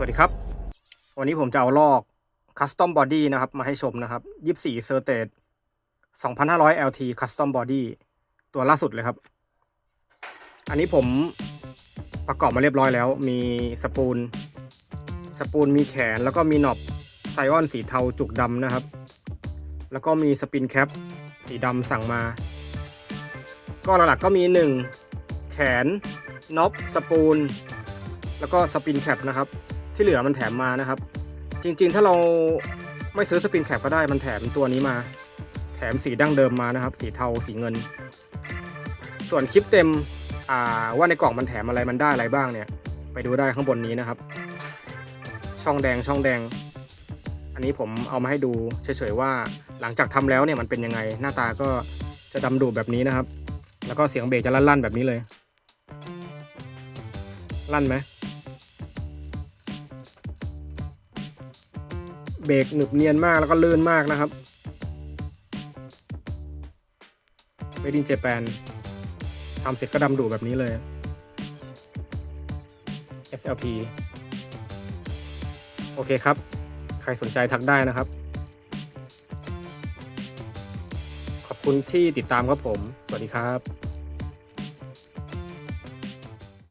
สวัสดีครับ วันนี้ผมจะเอาลอก Custom Body นะครับ มาให้ชมนะครับ24 c e r t a t 2,500 LT Custom Body ตัวล่าสุดเลยครับ อันนี้ผมประกอบมาเรียบร้อยแล้ว มีสปูล สปูลมีแขน แล้วก็มีหนอบไซออนสีเทาจุกดำนะครับ แล้วก็มีสปินแคปสีดำสั่งมา ก็หลักๆก็มี1แขนน็อปสปูลแล้วก็สปินแคปนะครับ ที่เหลือมันแถมมานะครับ จริงๆ ถ้าเราไม่ซื้อสปินแคปก็ได้มันแถมตัวนี้มา แถมสีดั้งเดิมมานะครับ สีเทาสีเงิน ส่วนคลิปเต็มว่าในกล่องมันแถมอะไรมันได้อะไรบ้างเนี่ย ไปดูได้ข้างบนนี้นะครับ ช่องแดงช่องแดง อันนี้ผมเอามาให้ดูเฉยๆว่าหลังจากทำแล้วเนี่ยมันเป็นยังไง หน้าตาก็จะดำดูแบบนี้นะครับ แล้วก็เสียงเบรกจะลั่นๆแบบนี้เลย ลั่นไหม เบรกหนึบเนียนมากแล้วก็ลื่นมากนะครับ Made in Japan ทำเสร็จก็ดำดูแบบนี้เลย SLP โอเคครับ ใครสนใจทักได้นะครับ ขอบคุณที่ติดตามครับผม สวัสดีครับ